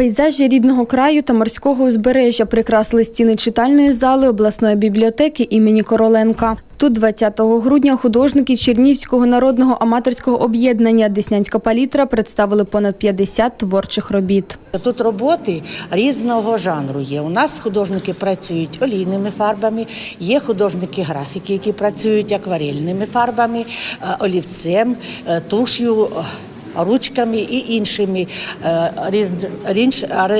Пейзажі рідного краю та морського узбережжя прикрасили стіни читальної зали обласної бібліотеки імені Короленка. Тут 20 грудня художники Чернівського народного аматорського об'єднання Деснянська палітра представили понад 50 творчих робіт. Тут роботи різного жанру є. У нас художники працюють олійними фарбами, є художники графіки, які працюють акварельними фарбами, е, олівцем, е, туш'ю. Ручками і іншими е,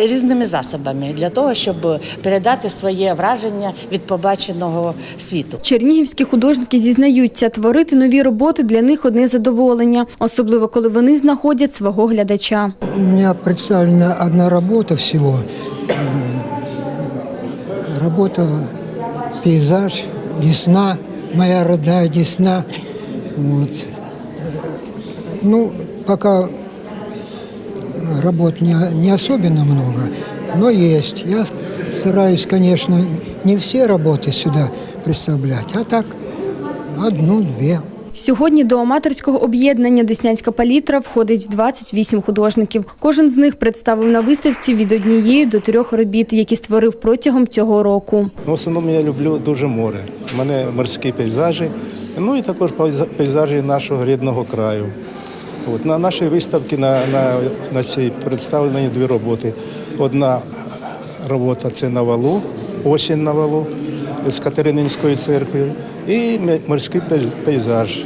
різними засобами для того, щоб передати своє враження від побаченого світу. Чернігівські художники зізнаються, творити нові роботи для них одне задоволення, особливо коли вони знаходять свого глядача. У меня представлена одна работа всего. М, Работа пейзаж, Десна, моя родная Десна. Вот. Ну, пока работ не, не особенно много, но есть. Я стараюсь, конечно, не все работы сюда представлять, а так одну-две. Сьогодні до аматорського об'єднання Деснянська палітра входить 28 художників. Кожен з них представив на виставці від однієї до трьох робіт, які створив протягом цього року. Ну, В основному я люблю дуже море. У мене морські пейзажі, ну і також пейза- пейзажі нашого рідного краю. От, на нашій виставці на, на, на цій представлені дві роботи. Одна робота це на валу, осінь на валу з Катерининської церкви, і морський пейзаж,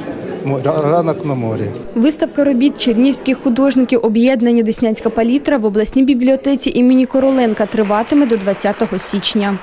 ранок на морі. Виставка робіт чернівських художників об'єднання Деснянська палітра в обласній бібліотеці імені Короленка триватиме до 20 січня.